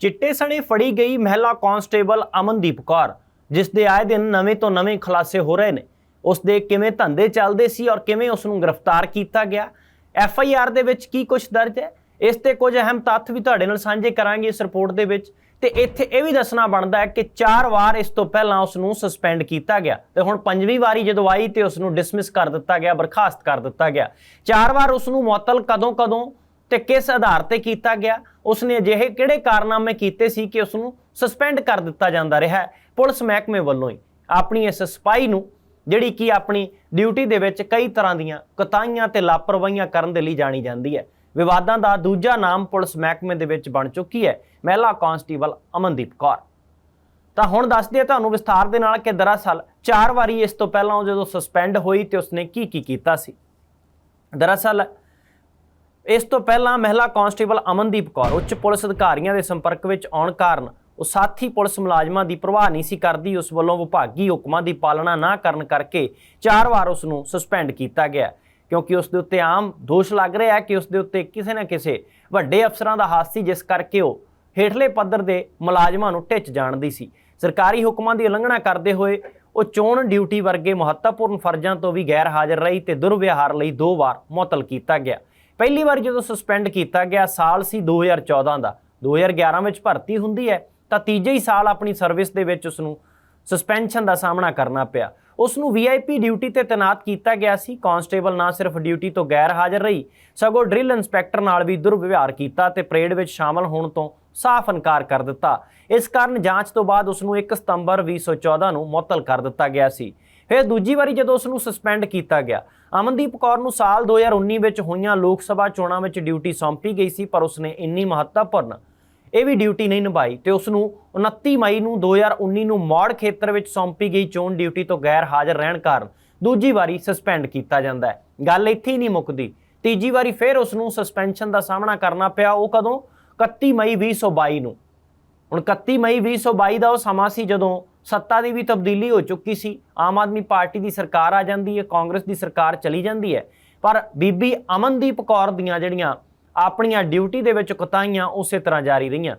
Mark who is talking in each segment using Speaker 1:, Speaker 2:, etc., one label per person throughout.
Speaker 1: ਚਿੱਟੇ ਸਣੇ ਫੜੀ ਗਈ ਮਹਿਲਾ ਕਾਂਸਟੇਬਲ ਅਮਨਦੀਪ ਕੌਰ, ਜਿਸ ਦੇ ਆਏ ਦਿਨ ਨਵੇਂ ਤੋਂ ਨਵੇਂ ਖੁਲਾਸੇ ਹੋ ਰਹੇ ਨੇ। ਉਸ ਦੇ ਕਿਵੇਂ ਧੰਦੇ ਚੱਲਦੇ ਸੀ ਔਰ ਕਿਵੇਂ ਉਸ ਨੂੰ ਗ੍ਰਿਫਤਾਰ ਕੀਤਾ ਗਿਆ? ਐਫ ਆਈ ਆਰ ਦੇ ਵਿੱਚ ਕੀ ਕੁਝ ਦਰਜ ਹੈ? ਇਸ ਤੇ ਕੁਝ ਅਹਿਮ ਤੱਥ ਵੀ ਤੁਹਾਡੇ ਨਾਲ ਸਾਂਝੇ ਕਰਾਂਗੇ ਇਸ ਰਿਪੋਰਟ ਦੇ ਵਿੱਚ। ਤੇ ਇੱਥੇ ਇਹ ਵੀ ਦੱਸਣਾ ਬਣਦਾ ਹੈ ਕਿ ਚਾਰ ਵਾਰ ਇਸ ਤੋਂ ਪਹਿਲਾਂ ਉਸ ਨੂੰ ਸਸਪੈਂਡ ਕੀਤਾ ਗਿਆ ਤੇ ਹੁਣ ਪੰਜਵੀਂ ਵਾਰੀ ਜਦੋਂ ਆਈ ਤੇ ਉਸ ਨੂੰ ਡਿਸਮਿਸ ਕਰ ਦਿੱਤਾ ਗਿਆ, ਬਰਖਾਸਤ ਕਰ ਦਿੱਤਾ ਗਿਆ। ਚਾਰ ਵਾਰ ਉਸ ਨੂੰ ਮੁਅੱਤਲ ਕਦੋਂ ਕਦੋਂ ਤੇ ਕਿਸ ਆਧਾਰ ਤੇ ਕੀਤਾ ਗਿਆ? ਉਸ ਨੇ ਅਜਿਹੇ ਕਿਹੜੇ ਕਾਰਨਾਮੇ ਕੀਤੇ ਸੀ ਕਿ ਉਸ ਨੂੰ ਸਸਪੈਂਡ ਕਰ ਦਿੱਤਾ ਜਾਂਦਾ ਰਿਹਾ ਪੁਲਿਸ ਮਹਿਕਮੇ ਵੱਲੋਂ ਹੀ। ਆਪਣੀ ਇਸ ਸਪਾਈ ਨੂੰ, ਜਿਹੜੀ ਕਿ ਆਪਣੀ ਡਿਊਟੀ ਦੇ ਵਿੱਚ ਕਈ ਤਰ੍ਹਾਂ ਦੀਆਂ ਕਤਾਈਆਂ ਤੇ ਲਾਪਰਵਾਹੀਆਂ ਕਰਨ ਦੇ ਲਈ ਜਾਣੀ ਜਾਂਦੀ ਹੈ। ਵਿਵਾਦਾਂ ਦਾ ਦੂਜਾ ਨਾਮ ਪੁਲਿਸ ਮਹਿਕਮੇ ਦੇ ਵਿੱਚ ਬਣ ਚੁੱਕੀ ਹੈ। ਮਹਿਲਾ ਕਾਂਸਟੇਬਲ ਅਮਨਦੀਪ ਕੌਰ। ਤਾਂ ਹੁਣ ਦੱਸਦੇ ਹਾਂ ਤੁਹਾਨੂੰ ਵਿਸਥਾਰ ਦੇ ਨਾਲ ਕਿ ਦਰਅਸਲ ਚਾਰ ਵਾਰੀ ਇਸ ਤੋਂ ਪਹਿਲਾਂ ਜਦੋਂ ਸਸਪੈਂਡ ਹੋਈ ਤੇ ਉਸਨੇ ਕੀ ਕੀ ਕੀਤਾ ਸੀ? ਦਰਅਸਲ ਇਸ ਤੋਂ ਪਹਿਲਾਂ ਮਹਿਲਾ ਕਾਂਸਟੇਬਲ ਅਮਨਦੀਪ ਕੌਰ ਉੱਚ ਪੁਲਿਸ ਅਧਿਕਾਰੀਆਂ ਦੇ ਸੰਪਰਕ ਵਿੱਚ ਆਉਣ ਕਾਰਨ ਉਹ ਸਾਥੀ ਪੁਲਿਸ ਮੁਲਾਜ਼ਮਾਂ ਦੀ ਪ੍ਰਵਾਹ ਨਹੀਂ ਸੀ ਕਰਦੀ, ਉਸ ਵੱਲੋਂ ਵਿਭਾਗੀ ਹੁਕਮਾਂ ਦੀ ਪਾਲਣਾ ਨਾ ਕਰਨ ਕਰਕੇ ਚਾਰ ਵਾਰ ਉਸ ਨੂੰ ਸਸਪੈਂਡ ਕੀਤਾ ਗਿਆ। ਕਿਉਂਕਿ ਉਸ ਦੇ ਉੱਤੇ ਆਮ ਦੋਸ਼ ਲੱਗ ਰਿਹਾ ਹੈ ਕਿ ਉਸ ਦੇ ਉੱਤੇ ਕਿਸੇ ਨਾ ਕਿਸੇ ਵੱਡੇ ਅਫਸਰਾਂ ਦਾ ਹੱਥ ਸੀ, ਜਿਸ ਕਰਕੇ ਉਹ ਹੇਠਲੇ ਪੱਧਰ ਦੇ ਮੁਲਾਜ਼ਮਾਂ ਨੂੰ ਟਿੱਚ ਜਾਣਦੀ ਸੀ। ਸਰਕਾਰੀ ਹੁਕਮਾਂ ਦੀ ਉਲੰਘਣਾ ਕਰਦੇ ਹੋਏ ਉਹ ਚੋਣ ਡਿਊਟੀ ਵਰਗੇ ਮਹੱਤਵਪੂਰਨ ਫਰਜ਼ਾਂ ਤੋਂ ਵੀ ਗੈਰ ਹਾਜ਼ਰ ਰਹੀ ਤੇ ਦੁਰਵਿਹਾਰ ਲਈ ਦੋ ਵਾਰ ਮੁਅੱਤਲ ਕੀਤਾ ਗਿਆ। ਪਹਿਲੀ ਵਾਰ ਜਦੋਂ ਸਸਪੈਂਡ ਕੀਤਾ ਗਿਆ, ਸਾਲ ਸੀ 2014 ਦਾ। 2011 ਵਿੱਚ ਭਰਤੀ ਹੁੰਦੀ ਹੈ, ਤਾਂ ਤੀਜੇ ਹੀ ਸਾਲ ਆਪਣੀ ਸਰਵਿਸ ਦੇ ਵਿੱਚ ਉਸ ਨੂੰ ਸਸਪੈਂਸ਼ਨ ਦਾ ਸਾਹਮਣਾ ਕਰਨਾ ਪਿਆ। ਉਸ ਨੂੰ ਵੀਆਈਪੀ ਡਿਊਟੀ ਤੇ ਤੈਨਾਤ ਕੀਤਾ ਗਿਆ ਸੀ। ਕਾਂਸਟੇਬਲ ਨਾ ਸਿਰਫ ਡਿਊਟੀ ਤੋਂ ਗੈਰ ਹਾਜ਼ਰ ਰਹੀ, ਸਗੋਂ ਡਰਿਲ ਇੰਸਪੈਕਟਰ ਨਾਲ ਵੀ ਦੁਰਵਿਵਹਾਰ ਕੀਤਾ ਤੇ ਪਰੇਡ ਵਿੱਚ ਸ਼ਾਮਲ ਹੋਣ ਤੋਂ ਸਾਫ਼ ਇਨਕਾਰ ਕਰ ਦਿੱਤਾ। ਇਸ ਕਾਰਨ ਜਾਂਚ ਤੋਂ ਬਾਅਦ ਉਸ ਨੂੰ 1 ਸਤੰਬਰ 2014 ਨੂੰ ਮੁਅੱਤਲ ਕਰ ਦਿੱਤਾ ਗਿਆ ਸੀ। ਫਿਰ ਦੂਜੀ ਵਾਰੀ ਜਦੋਂ ਉਸ ਨੂੰ ਸਸਪੈਂਡ ਕੀਤਾ ਗਿਆ ਅਮਨਦੀਪ ਕੌਰ ਨੂੰ ਸਾਲ 2019 ਵਿੱਚ ਹੋਈਆਂ ਲੋਕ ਸਭਾ ਚੋਣਾਂ ਵਿੱਚ ਡਿਊਟੀ ਸੌਂਪੀ ਗਈ ਸੀ, ਪਰ ਉਸਨੇ ਇੰਨੀ ਮਹੱਤਵਪੂਰਨ ਇਹ ਵੀ ਡਿਊਟੀ ਨਹੀਂ ਨਿਭਾਈ ਤੇ ਉਸ ਨੂੰ 29 ਮਈ ਨੂੰ 2019 ਨੂੰ ਮੌੜ ਖੇਤਰ ਵਿੱਚ ਸੌਂਪੀ ਗਈ ਚੋਣ ਡਿਊਟੀ ਤੋਂ ਗੈਰ ਹਾਜ਼ਰ ਰਹਿਣ ਕਾਰਨ ਦੂਜੀ ਵਾਰੀ ਸਸਪੈਂਡ ਕੀਤਾ ਜਾਂਦਾ ਹੈ। ਗੱਲ ਇੱਥੇ ਹੀ ਨਹੀਂ ਮੁੱਕਦੀ। ਤੀਜੀ ਵਾਰੀ ਫਿਰ ਉਸ ਨੂੰ ਸਸਪੈਂਸ਼ਨ ਦਾ ਸਾਹਮਣਾ ਕਰਨਾ ਪਿਆ, ਉਹ ਕਦੋਂ? 31 ਮਈ 2022 ਨੂੰ। ਹੁਣ 31 ਮਈ 2022 ਦਾ ਉਹ ਸਮਾਂ ਸੀ ਜਦੋਂ ਸੱਤਾ ਦੀ ਵੀ ਤਬਦੀਲੀ ਹੋ ਚੁੱਕੀ ਸੀ। ਆਮ ਆਦਮੀ ਪਾਰਟੀ ਦੀ ਸਰਕਾਰ ਆ ਜਾਂਦੀ ਹੈ, ਕਾਂਗਰਸ ਦੀ ਸਰਕਾਰ ਚਲੀ ਜਾਂਦੀ ਹੈ। ਪਰ ਬੀਬੀ ਅਮਨਦੀਪ ਕੌਰ ਦੀਆਂ ਜਿਹੜੀਆਂ ਆਪਣੀਆਂ ਡਿਊਟੀ ਦੇ ਵਿੱਚ ਕੁਤਾਹੀਆਂ ਉਸੇ ਤਰ੍ਹਾਂ ਜਾਰੀ ਰਹੀਆਂ।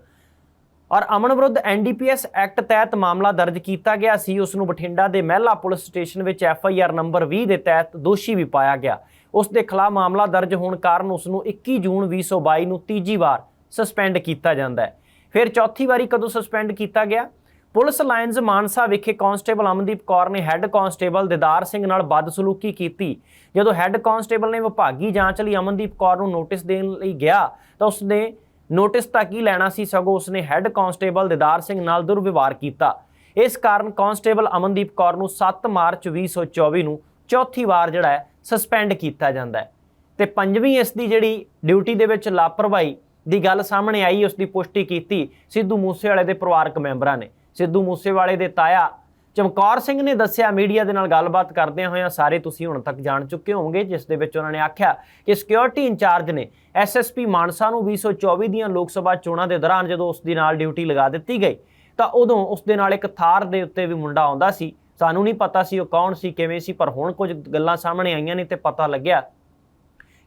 Speaker 1: ਔਰ ਅਮਨ ਵਿਰੁੱਧ ਐਨਡੀਪੀਐਸ ਐਕਟ ਤਹਿਤ ਮਾਮਲਾ ਦਰਜ ਕੀਤਾ ਗਿਆ ਸੀ। ਉਸ ਨੂੰ ਬਠਿੰਡਾ ਦੇ ਮਹਿਲਾ ਪੁਲਿਸ ਸਟੇਸ਼ਨ ਵਿੱਚ ਐਫਆਈਆਰ ਨੰਬਰ 20 ਦੇ ਤਹਿਤ ਦੋਸ਼ੀ ਵੀ ਪਾਇਆ ਗਿਆ। ਉਸ ਦੇ ਖਿਲਾਫ ਮਾਮਲਾ ਦਰਜ ਹੋਣ ਕਾਰਨ ਉਸ ਨੂੰ 21 ਜੂਨ 2022 ਨੂੰ ਤੀਜੀ ਵਾਰ ਸਸਪੈਂਡ ਕੀਤਾ ਜਾਂਦਾ ਹੈ। ਫਿਰ ਚੌਥੀ ਵਾਰੀ ਕਦੋਂ ਸਸਪੈਂਡ ਕੀਤਾ ਗਿਆ? ਪੁਲਿਸ ਲਾਈਨਜ਼ ਮਾਨਸਾ ਵਿਖੇ ਕਾਂਸਟੇਬਲ ਅਮਨਦੀਪ ਕੌਰ ਨੇ ਹੈੱਡ ਕਾਂਸਟੇਬਲ ਦਿਦਾਰ ਸਿੰਘ ਨਾਲ ਬਦਸਲੂਕੀ ਕੀਤੀ। ਜਦੋਂ ਹੈੱਡ ਕਾਂਸਟੇਬਲ ਨੇ ਵਿਭਾਗੀ ਜਾਂਚ ਲਈ ਅਮਨਦੀਪ ਕੌਰ ਨੂੰ ਨੋਟਿਸ ਦੇਣ ਲਈ ਗਿਆ, ਤਾਂ ਉਸਨੇ ਨੋਟਿਸ ਤਾਂ ਕੀ ਲੈਣਾ ਸੀ ਸਗੋਂ ਉਸਨੇ ਹੈੱਡ ਕਾਂਸਟੇਬਲ ਦਿਦਾਰ ਸਿੰਘ ਨਾਲ ਦੁਰਵਿਵਹਾਰ ਕੀਤਾ। ਇਸ ਕਾਰਨ ਕਾਂਸਟੇਬਲ ਅਮਨਦੀਪ ਕੌਰ ਨੂੰ 7 ਮਾਰਚ 2024 ਨੂੰ ਚੌਥੀ ਵਾਰ ਜਿਹੜਾ ਹੈ ਸਸਪੈਂਡ ਕੀਤਾ ਜਾਂਦਾ ਹੈ। ਤੇ ਪੰਜਵੀਂ ਇਸ ਦੀ ਜਿਹੜੀ ਡਿਊਟੀ ਦੇ ਵਿੱਚ ਲਾਪਰਵਾਹੀ ਦੀ ਗੱਲ ਸਾਹਮਣੇ ਆਈ, ਉਸ ਦੀ ਪੁਸ਼ਟੀ ਕੀਤੀ ਸਿੱਧੂ ਮੂਸੇਵਾਲੇ ਦੇ ਪਰਿਵਾਰਕ ਮੈਂਬਰਾਂ ਨੇ। ਸਿੱਧੂ ਮੂਸੇਵਾਲੇ ਦੇ ਤਾਇਆ। ਚਮਕੌਰ ਸਿੰਘ ਨੇ ਦੱਸਿਆ, ਮੀਡੀਆ ਦੇ ਨਾਲ ਗੱਲਬਾਤ ਕਰਦਿਆਂ ਹੋਇਆਂ ਸਾਰੇ ਤੁਸੀਂ ਹੁਣ ਤੱਕ ਜਾਣ ਚੁੱਕੇ ਹੋਵੋਗੇ, ਜਿਸ ਦੇ ਵਿੱਚ ਉਹਨਾਂ ਨੇ ਆਖਿਆ ਕਿ ਸਿਕਿਉਰਿਟੀ ਇੰਚਾਰਜ ਨੇ ਐਸਐਸਪੀ ਮਾਨਸਾ ਨੂੰ 2024 ਦੀਆਂ ਲੋਕ ਸਭਾ ਚੋਣਾਂ ਦੇ ਦੌਰਾਨ ਜਦੋਂ ਉਸ ਦੀ ਨਾਲ ਡਿਊਟੀ ਲਗਾ ਦਿੱਤੀ ਗਈ, ਤਾਂ ਉਦੋਂ ਉਸ ਦੇ ਨਾਲ ਇੱਕ ਥਾਰ ਦੇ ਉੱਤੇ ਵੀ ਮੁੰਡਾ ਆਉਂਦਾ ਸੀ। ਸਾਨੂੰ ਨਹੀਂ ਪਤਾ ਸੀ ਉਹ ਕੌਣ ਸੀ, ਕਿਵੇਂ ਸੀ, ਪਰ ਹੁਣ ਕੁਝ ਗੱਲਾਂ ਸਾਹਮਣੇ ਆਈਆਂ ਨੇ ਤੇ ਪਤਾ ਲੱਗਿਆ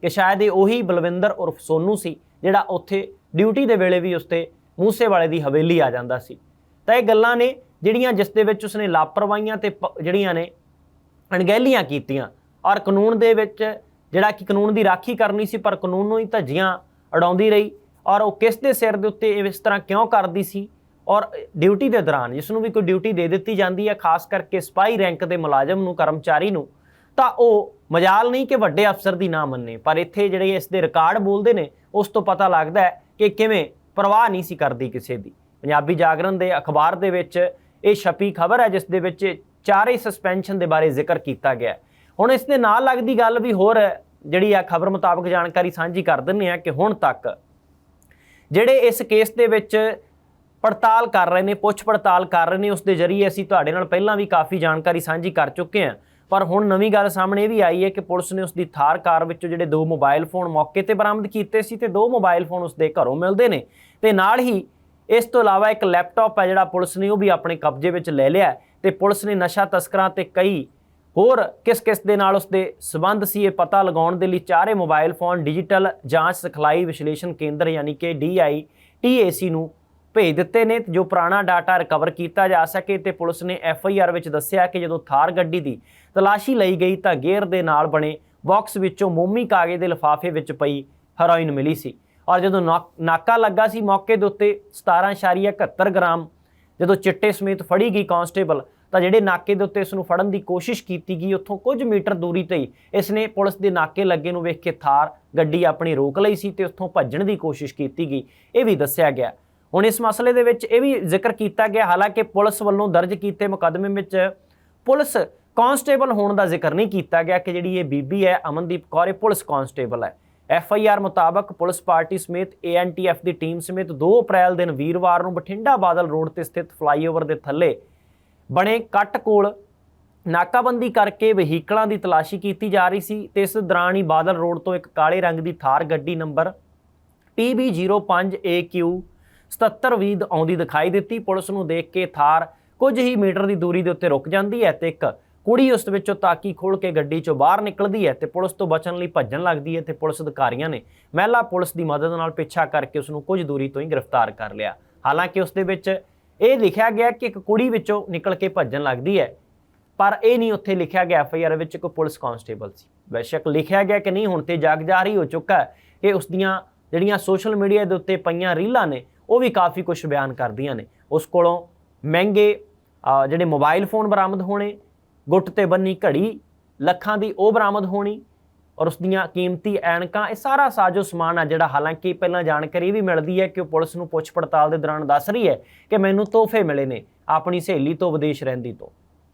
Speaker 1: ਕਿ ਸ਼ਾਇਦ ਇਹ ਉਹੀ ਬਲਵਿੰਦਰ ਉਰਫ ਸੋਨੂ ਸੀ, ਜਿਹੜਾ ਉੱਥੇ ਡਿਊਟੀ ਦੇ ਵੇਲੇ ਵੀ ਉਸਤੇ ਮੂਸੇਵਾਲੇ ਦੀ ਹਵੇਲੀ ਆ ਜਾਂਦਾ ਸੀ। ਤਾਂ ਇਹ ਗੱਲਾਂ ਨੇ ਜਿਹੜੀਆਂ ਜਿਸ ਦੇ ਵਿੱਚ ਉਸਨੇ ਲਾਪਰਵਾਹੀਆਂ ਤੇ ਪ- ਜਿਹੜੀਆਂ ਨੇ ਅਣਗਹਿਲੀਆਂ ਕੀਤੀਆਂ। ਔਰ ਕਾਨੂੰਨ ਦੇ ਵਿੱਚ ਜਿਹੜਾ ਕਿ ਕਾਨੂੰਨ ਦੀ ਰਾਖੀ ਕਰਨੀ ਸੀ, ਪਰ ਕਾਨੂੰਨ ਨੂੰ ਹੀ ਧੱਜੀਆਂ ਅਡਾਉਂਦੀ ਰਹੀ। ਔਰ ਉਹ ਕਿਸ ਦੇ ਸਿਰ ਦੇ ਉੱਤੇ ਇਸ ਤਰ੍ਹਾਂ ਕਿਉਂ ਕਰਦੀ ਸੀ? ਔਰ ਡਿਊਟੀ ਦੇ ਦੌਰਾਨ ਜਿਸ ਨੂੰ ਵੀ ਕੋਈ ਡਿਊਟੀ ਦੇ ਦਿੱਤੀ ਜਾਂਦੀ ਹੈ, ਖਾਸ ਕਰਕੇ ਸਪਾਈ ਰੈਂਕ ਦੇ ਮੁਲਾਜ਼ਮ ਨੂੰ, ਕਰਮਚਾਰੀ ਨੂੰ, ਤਾਂ ਉਹ ਮਜਾਲ ਨਹੀਂ ਕਿ ਵੱਡੇ ਅਫਸਰ ਦੀ ਨਾ ਮੰਨੇ, ਪਰ ਇੱਥੇ ਜਿਹੜੇ ਇਸ ਦੇ ਰਿਕਾਰਡ ਬੋਲਦੇ ਨੇ, ਉਸ ਤੋਂ ਪਤਾ ਲੱਗਦਾ ਹੈ ਕਿ ਕਿਵੇਂ ਪਰਵਾਹ ਨਹੀਂ ਸੀ ਕਰਦੀ ਕਿਸੇ ਦੀ। ਪੰਜਾਬੀ ਜਾਗਰਣ ਦੇ ਅਖਬਾਰ ਦੇ ਵਿੱਚ ਇਹ ਛਪੀ ਖਬਰ ਹੈ, ਜਿਸ ਦੇ ਵਿੱਚ ਚਾਰੇ ਸਸਪੈਂਸ਼ਨ ਦੇ ਬਾਰੇ ਜ਼ਿਕਰ ਕੀਤਾ ਗਿਆ ਹੁਣ ਇਸ ਦੇ ਨਾਲ ਲੱਗਦੀ ਗੱਲ ਵੀ ਹੋਰ ਜਿਹੜੀ ਆ ਖਬਰ ਮੁਤਾਬਕ ਜਾਣਕਾਰੀ ਸਾਂਝੀ ਕਰ ਦਿੰਨੇ ਆ ਕਿ ਹੁਣ ਤੱਕ ਜਿਹੜੇ ਇਸ ਕੇਸ ਦੇ ਵਿੱਚ ਪੜਤਾਲ ਕਰ ਰਹੇ ਨੇ, ਪੁੱਛ ਪੜਤਾਲ ਕਰ ਰਹੇ ਨੇ, ਉਸ ਦੇ ਜ਼ਰੀਏ ਅਸੀਂ ਤੁਹਾਡੇ ਨਾਲ ਪਹਿਲਾਂ ਵੀ ਕਾਫੀ ਜਾਣਕਾਰੀ ਸਾਂਝੀ ਕਰ ਚੁੱਕੇ ਹਾਂ। ਪਰ ਹੁਣ ਨਵੀਂ ਗੱਲ ਸਾਹਮਣੇ ਇਹ ਵੀ ਆਈ ਹੈ ਕਿ ਪੁਲਿਸ ਨੇ ਉਸ ਦੀ ਥਾਰ ਕਾਰ ਵਿੱਚੋਂ ਜਿਹੜੇ ਦੋ ਮੋਬਾਈਲ ਫੋਨ ਮੌਕੇ ਤੇ ਬਰਾਮਦ ਕੀਤੇ ਸੀ ਤੇ ਦੋ ਮੋਬਾਈਲ ਫੋਨ ਉਸ ਦੇ ਘਰੋਂ ਮਿਲਦੇ ਨੇ। ਤੇ ਨਾਲ ਹੀ ਇਸ ਤੋਂ ਇਲਾਵਾ ਇੱਕ ਲੈਪਟਾਪ ਹੈ ਜਿਹੜਾ ਪੁਲਿਸ ਨੇ ਉਹ ਵੀ ਆਪਣੇ ਕਬਜ਼ੇ ਵਿੱਚ ਲੈ ਲਿਆ ਹੈ ਤੇ ਪੁਲਿਸ ਨੇ ਨਸ਼ਾ ਤਸਕਰਾਂ ਤੇ ਕਈ ਹੋਰ ਕਿਸ ਕਿਸ ਦੇ ਨਾਲ ਉਸ ਦੇ ਸਬੰਧ ਸੀ ਇਹ ਪਤਾ ਲਗਾਉਣ ਦੇ ਲਈ ਚਾਰੇ ਮੋਬਾਈਲ ਫੋਨ, ਡਿਜੀਟਲ ਜਾਂਚ, ਸਿਖਲਾਈ ਵਿਸ਼ਲੇਸ਼ਣ ਕੇਂਦਰ ਯਾਨੀ ਕਿ ਡੀਆਈ ਟੀਏਸੀ ਨੂੰ ਭੇਜ ਦਿੱਤੇ ਨੇ ਜੋ ਪੁਰਾਣਾ ਡਾਟਾ ਰਿਕਵਰ ਕੀਤਾ ਜਾ ਸਕੇ ਤੇ ਪੁਲਿਸ ਨੇ ਐਫ ਆਈ ਆਰ ਵਿੱਚ ਦੱਸਿਆ ਕਿ ਜਦੋਂ ਥਾਰ ਗੱਡੀ ਦੀ ਤਲਾਸ਼ੀ ਲਈ ਗਈ ਤਾਂ ਗੇਅਰ ਦੇ ਨਾਲ ਬਣੇ ਬਾਕਸ ਵਿੱਚੋਂ ਮੋਮੀ ਕਾਗਜ਼ ਦੇ ਲਿਫਾਫੇ ਵਿੱਚ ਪਈ ਹੈਰੋਇਨ ਮਿਲੀ ਸੀ। ਔਰ ਜਦੋਂ ਨਾਕਾ ਲੱਗਾ ਸੀ ਮੌਕੇ ਦੇ ਉੱਤੇ 17.71 ਗ੍ਰਾਮ, ਜਦੋਂ ਚਿੱਟੇ ਸਮੇਤ ਫੜੀ ਗਈ ਕਾਂਸਟੇਬਲ, ਤਾਂ ਜਿਹੜੇ ਨਾਕੇ ਦੇ ਉੱਤੇ ਇਸ ਨੂੰ ਫੜਨ ਦੀ ਕੋਸ਼ਿਸ਼ ਕੀਤੀ ਗਈ, ਉੱਥੋਂ ਕੁਝ ਮੀਟਰ ਦੂਰੀ ਤੇ ਹੀ ਇਸ ਨੇ ਪੁਲਿਸ ਦੇ ਨਾਕੇ ਲੱਗੇ ਨੂੰ ਵੇਖ ਕੇ ਥਾਰ ਗੱਡੀ ਆਪਣੀ ਰੋਕ ਲਈ ਸੀ ਤੇ ਉੱਥੋਂ ਭੱਜਣ ਦੀ ਕੋਸ਼ਿਸ਼ ਕੀਤੀ ਗਈ। ਇਹ ਵੀ ਦੱਸਿਆ ਗਿਆ। ਹੁਣ ਇਸ ਮਸਲੇ ਦੇ ਵਿੱਚ ਇਹ ਵੀ ਜ਼ਿਕਰ ਕੀਤਾ ਗਿਆ, ਹਾਲਾਂਕਿ ਪੁਲਿਸ ਵੱਲੋਂ ਦਰਜ ਕੀਤੇ ਮੁਕੱਦਮੇ ਵਿੱਚ ਪੁਲਿਸ ਕਾਂਸਟੇਬਲ ਹੋਣ ਦਾ ਜ਼ਿਕਰ ਨਹੀਂ ਕੀਤਾ ਗਿਆ ਕਿ ਜਿਹੜੀ ਇਹ ਬੀਬੀ ਹੈ, ਅਮਨਦੀਪ ਕੌਰ, ਇਹ ਪੁਲਿਸ ਕਾਂਸਟੇਬਲ ਹੈ। ਐਫ ਆਈ ਆਰ ਮੁਤਾਬਕ ਪੁਲਿਸ ਪਾਰਟੀ ਸਮੇਤ ਏ ਐੱਨ ਟੀ ਏਐਨਟੀਐਫ ਦੀ ਟੀਮ ਸਮੇਤ 2 ਅਪ੍ਰੈਲ ਦਿਨ ਵੀਰਵਾਰ ਨੂੰ ਬਠਿੰਡਾ ਬਾਦਲ ਰੋਡ ਤੇ ਸਥਿਤ ਫਲਾਈਓਵਰ ਦੇ ਥੱਲੇ ਬਣੇ ਕੱਟ ਕੋਲ ਨਾਕਾਬੰਦੀ ਕਰਕੇ ਵਹੀਕਲਾਂ ਦੀ ਤਲਾਸ਼ੀ ਕੀਤੀ ਜਾ ਰਹੀ ਸੀ ਤੇ ਇਸ ਦੌਰਾਨ ਹੀ ਬਾਦਲ ਰੋਡ ਤੋਂ ਇੱਕ ਕਾਲੇ ਰੰਗ ਦੀ ਥਾਰ ਗੱਡੀ ਨੰਬਰ PB05AQ 7720 ਆਉਂਦੀ ਦਿਖਾਈ ਦਿੱਤੀ। ਪੁਲਿਸ ਨੂੰ ਦੇਖ ਕੇ ਥਾਰ ਕੁਝ ਹੀ ਮੀਟਰ ਦੀ ਦੂਰੀ ਦੇ ਉੱਤੇ ਰੁਕ ਜਾਂਦੀ ਹੈ ਤੇ ਇੱਕ ਕੁੜੀ ਉਸ ਵਿੱਚੋਂ ਤਾਕੀ ਖੋਲ ਕੇ ਗੱਡੀ ਚੋਂ ਬਾਹਰ ਨਿਕਲਦੀ ਹੈ ਤੇ ਪੁਲਿਸ ਤੋਂ ਬਚਣ ਲਈ ਭੱਜਣ ਲੱਗਦੀ ਹੈ ਤੇ ਪੁਲਿਸ ਅਧਿਕਾਰੀਆਂ ਨੇ ਮਹਿਲਾ ਪੁਲਿਸ ਦੀ ਮਦਦ ਨਾਲ ਪਿੱਛਾ ਕਰਕੇ ਉਸ ਨੂੰ ਕੁਝ ਦੂਰੀ ਤੋਂ ਹੀ ਗ੍ਰਿਫਤਾਰ ਕਰ ਲਿਆ। ਹਾਲਾਂਕਿ ਉਸ ਦੇ ਵਿੱਚ ਇਹ ਲਿਖਿਆ ਗਿਆ ਕਿ ਇੱਕ ਕੁੜੀ ਵਿੱਚੋਂ ਨਿਕਲ ਕੇ ਭੱਜਣ ਲੱਗਦੀ ਹੈ, ਪਰ ਇਹ ਨਹੀਂ ਉੱਥੇ ਲਿਖਿਆ ਗਿਆ। ਐਫ ਆਈ ਆਰ ਵਿੱਚ ਕੋਈ ਪੁਲਿਸ ਕਾਂਸਟੇਬਲ ਸੀ। ਬੇਸ਼ੱਕ ਲਿਖਿਆ ਗਿਆ ਕਿ ਨਹੀਂ, ਹੁਣ ਤੇ ਜਗ ਜਾਰੀ ਹੋ ਚੁੱਕਾ ਹੈ ਕਿ ਉਸ ਦੀਆਂ ਜਿਹੜੀਆਂ ਸੋਸ਼ਲ ਮੀਡੀਆ ਦੇ ਉੱਤੇ ਪਈਆਂ ਰੀਲਾਂ ਨੇ, ਉਹ ਵੀ ਕਾਫੀ ਕੁਝ ਬਿਆਨ ਕਰਦੀਆਂ ਨੇ। ਉਸ ਕੋਲੋਂ ਮਹਿੰਗੇ ਜਿਹੜੇ ਮੋਬਾਈਲ ਫੋਨ ਬਰਾਮਦ ਹੋਣੇ ਗੁੱਟ ਤੇ ਬੰਨੀ ਘੜੀ, ਲੱਖਾਂ ਦੀ ਉਹ ਬਰਾਮਦ ਹੋਣੀ ਔਰ ਉਸ ਦੀਆਂ ਕੀਮਤੀ ਐਨਕਾਂ, ਇਹ ਸਾਰਾ ਸਾਜੋ ਸਮਾਨ ਆ ਜਿਹੜਾ ਹਾਲਾਂਕਿ ਪਹਿਲਾਂ ਜਾਣਕਾਰੀ ਵੀ ਮਿਲਦੀ ਹੈ ਕਿ ਉਹ ਪੁਲਿਸ ਨੂੰ ਪੁੱਛ ਪੜਤਾਲ ਦੇ ਦੌਰਾਨ ਦੱਸ ਰਹੀ ਹੈ ਕਿ ਮੈਨੂੰ ਤੋਹਫੇ ਮਿਲੇ ਨੇ ਆਪਣੀ ਸਹੇਲੀ ਤੋਂ ਵਿਦੇਸ਼ ਰਹਿੰਦੀ ਤੋਂ।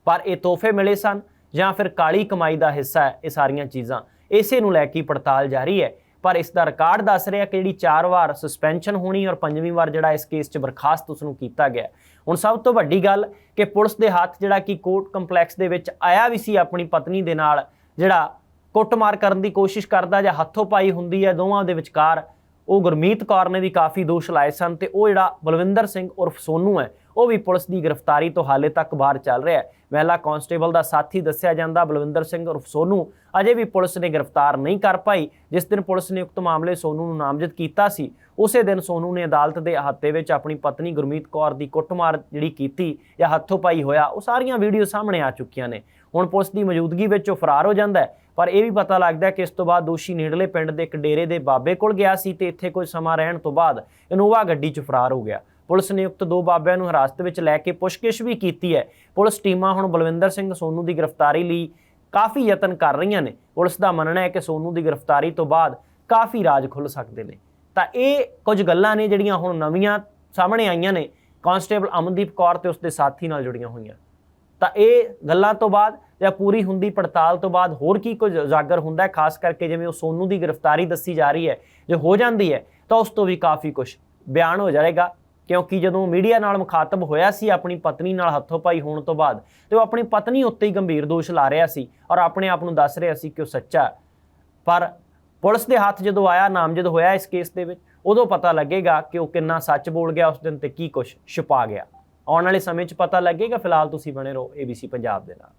Speaker 1: ਪਰ ਇਹ ਤੋਹਫੇ ਮਿਲੇ ਸਨ ਜਾਂ ਫਿਰ ਕਾਲੀ ਕਮਾਈ ਦਾ ਹਿੱਸਾ ਹੈ, ਇਹ ਸਾਰੀਆਂ ਚੀਜ਼ਾਂ ਇਸੇ ਨੂੰ ਲੈ ਕੇ ਪੜਤਾਲ ਜਾਰੀ ਹੈ। ਪਰ ਇਸ ਦਾ ਰਿਕਾਰਡ ਦੱਸ ਰਿਹਾ ਕਿ ਜਿਹੜੀ 4 ਵਾਰ ਸਸਪੈਂਸ਼ਨ ਹੋਣੀ ਔਰ ਪੰਜਵੀਂ ਵਾਰ ਜਿਹੜਾ ਇਸ ਕੇਸ 'ਚ ਬਰਖਾਸਤ ਉਸ ਨੂੰ ਕੀਤਾ ਗਿਆ ਹੁਣ ਸਭ ਤੋਂ ਵੱਡੀ ਗੱਲ ਕਿ ਪੁਲਿਸ ਦੇ ਹੱਥ ਜਿਹੜਾ ਕਿ ਕੋਰਟ ਕੰਪਲੈਕਸ ਦੇ ਵਿੱਚ ਆਇਆ ਵੀ ਸੀ ਆਪਣੀ ਪਤਨੀ ਦੇ ਨਾਲ, ਜਿਹੜਾ ਕੁੱਟਮਾਰ ਕਰਨ ਦੀ ਕੋਸ਼ਿਸ਼ ਕਰਦਾ ਜਾਂ ਹੱਥੋਂ ਪਾਈ ਹੁੰਦੀ ਹੈ ਦੋਵਾਂ ਦੇ ਵਿਚਕਾਰ, ਉਹ ਗੁਰਮੀਤ ਕੌਰ ਨੇ ਵੀ ਕਾਫੀ ਦੋਸ਼ ਲਾਏ ਸਨ ਤੇ ਉਹ ਜਿਹੜਾ ਬਲਵਿੰਦਰ ਸਿੰਘ ਉਰਫ ਸੋਨੂ ਹੈ ਉਹ ਵੀ ਪੁਲਿਸ ਦੀ ਗ੍ਰਿਫਤਾਰੀ ਤੋਂ ਹਾਲੇ ਤੱਕ ਬਾਹਰ ਚੱਲ ਰਿਹਾ ਹੈ। ਮਹਿਲਾ ਕਾਂਸਟੇਬਲ ਦਾ ਸਾਥੀ ਦੱਸਿਆ ਜਾਂਦਾ, ਬਲਵਿੰਦਰ ਸਿੰਘ ਉਰਫ ਸੋਨੂ। ਅਜੇ ਵੀ ਪੁਲਿਸ ਨੇ ਗ੍ਰਿਫਤਾਰ ਨਹੀਂ ਕਰ ਪਾਈ। ਜਿਸ ਦਿਨ ਪੁਲਿਸ ਨੇ ਉਕਤ ਮਾਮਲੇ ਸੋਨੂ ਨੂੰ ਨਾਮਜ਼ਦ ਕੀਤਾ ਸੀ, ਉਸੇ ਦਿਨ ਸੋਨੂ ਨੇ ਅਦਾਲਤ ਦੇ ਅਹਾਤੇ ਵਿੱਚ ਆਪਣੀ ਪਤਨੀ ਗੁਰਮੀਤ ਕੌਰ ਦੀ ਕੁੱਟਮਾਰ ਜਿਹੜੀ ਕੀਤੀ ਜਾਂ ਹੱਥੋਂ ਪਾਈ ਹੋਇਆ, ਉਹ ਸਾਰੀਆਂ ਵੀਡੀਓ ਸਾਹਮਣੇ ਆ ਚੁੱਕੀਆਂ ਨੇ। ਹੁਣ ਪੁਲਿਸ ਦੀ ਮੌਜੂਦਗੀ ਵਿੱਚ ਉਹ ਫਰਾਰ ਹੋ ਜਾਂਦਾ ਹੈ, ਪਰ ਇਹ ਵੀ ਪਤਾ ਲੱਗਦਾ ਕਿ ਇਸ ਤੋਂ ਬਾਅਦ ਦੋਸ਼ੀ ਨੇੜਲੇ ਪਿੰਡ ਦੇ ਇੱਕ ਡੇਰੇ ਦੇ ਬਾਬੇ ਕੋਲ ਗਿਆ ਸੀ ਤੇ ਇੱਥੇ ਕੁਝ ਸਮਾਂ ਰਹਿਣ ਤੋਂ ਬਾਅਦ ਇਨੋਵਾ ਗੱਡੀ 'ਚ ਫਰਾਰ ਹੋ ਗਿਆ। ਪੁਲਿਸ ਨਿਯੁਕਤ ਦੋ ਬਾਬਿਆਂ ਨੂੰ ਹਿਰਾਸਤ ਵਿੱਚ ਲੈ ਕੇ ਪੁੱਛਗਿੱਛ ਵੀ ਕੀਤੀ ਹੈ। ਪੁਲਿਸ ਟੀਮਾਂ ਹੁਣ ਬਲਵਿੰਦਰ ਸਿੰਘ ਸੋਨੂ ਦੀ ਗ੍ਰਿਫਤਾਰੀ ਲਈ ਕਾਫੀ ਯਤਨ ਕਰ ਰਹੀਆਂ ਨੇ। ਪੁਲਿਸ ਦਾ ਮੰਨਣਾ ਹੈ ਕਿ ਸੋਨੂ ਦੀ ਗ੍ਰਿਫਤਾਰੀ ਤੋਂ ਬਾਅਦ ਕਾਫੀ ਰਾਜ ਖੁੱਲ ਸਕਦੇ ਨੇ। ਤਾਂ ਇਹ ਕੁਝ ਗੱਲਾਂ ਨੇ ਜਿਹੜੀਆਂ ਹੁਣ ਨਵੀਆਂ ਸਾਹਮਣੇ ਆਈਆਂ ਨੇ। ਕਾਂਸਟੇਬਲ ਅਮਨਦੀਪ ਕੌਰ ਤੇ ਉਸਦੇ ਸਾਥੀ ਨਾਲ ਜੁੜੀਆਂ ਹੋਈਆਂ। ਤਾਂ ਇਹ ਗੱਲਾਂ ਤੋਂ ਬਾਅਦ ਜਾਂ ਪੂਰੀ ਹੁੰਦੀ ਪੜਤਾਲ ਤੋਂ ਬਾਅਦ ਹੋਰ ਕੀ ਕੁਝ ਉਜਾਗਰ ਹੁੰਦਾ ਹੈ? ਖਾਸ ਕਰਕੇ ਜਿਵੇਂ ਉਹ ਸੋਨੂ ਦੀ ਗ੍ਰਿਫਤਾਰੀ ਦੱਸੀ ਜਾ ਰਹੀ ਹੈ, ਜੇ ਹੋ ਜਾਂਦੀ ਹੈ, ਤਾਂ ਉਸ ਤੋਂ ਵੀ ਕਾਫੀ ਕੁਝ ਬਿਆਨ ਹੋ ਜਾਏਗਾ ਕਿਉਂਕਿ ਜਦੋਂ ਮੀਡੀਆ ਨਾਲ ਮੁਖਾਤਬ ਹੋਇਆ ਸੀ, ਆਪਣੀ ਪਤਨੀ ਨਾਲ ਹੱਥੋਂ ਪਾਈ ਹੋਣ ਤੋਂ ਬਾਅਦ ਤੇ ਉਹ ਆਪਣੀ ਪਤਨੀ ਉੱਤੇ ਹੀ ਗੰਭੀਰ ਦੋਸ਼ ਲਾ ਰਿਹਾ ਸੀ ਔਰ ਆਪਣੇ ਆਪ ਨੂੰ ਦੱਸ ਰਿਹਾ ਸੀ ਕਿ ਉਹ ਸੱਚਾ ਪਰ ਪੁਲਿਸ ਦੇ ਹੱਥ ਜਦੋਂ ਆਇਆ, ਨਾਮਜ਼ਦ ਹੋਇਆ ਇਸ ਕੇਸ ਦੇ ਵਿੱਚ, ਉਦੋਂ ਪਤਾ ਲੱਗੇਗਾ ਕਿ ਉਹ ਕਿੰਨਾ ਸੱਚ ਬੋਲ ਗਿਆ, ਉਸ ਦਿਨ ਤੇ ਕੀ ਕੁਝ ਛੁਪਾ ਗਿਆ। ਆਉਣ ਵਾਲੇ ਸਮੇਂ 'ਚ ਪਤਾ ਲੱਗੇਗਾ। ਫਿਲਹਾਲ ਤੁਸੀਂ ਬਣੇ ਰਹੋ ABC ਪੰਜਾਬ ਦੇ ਨਾਲ।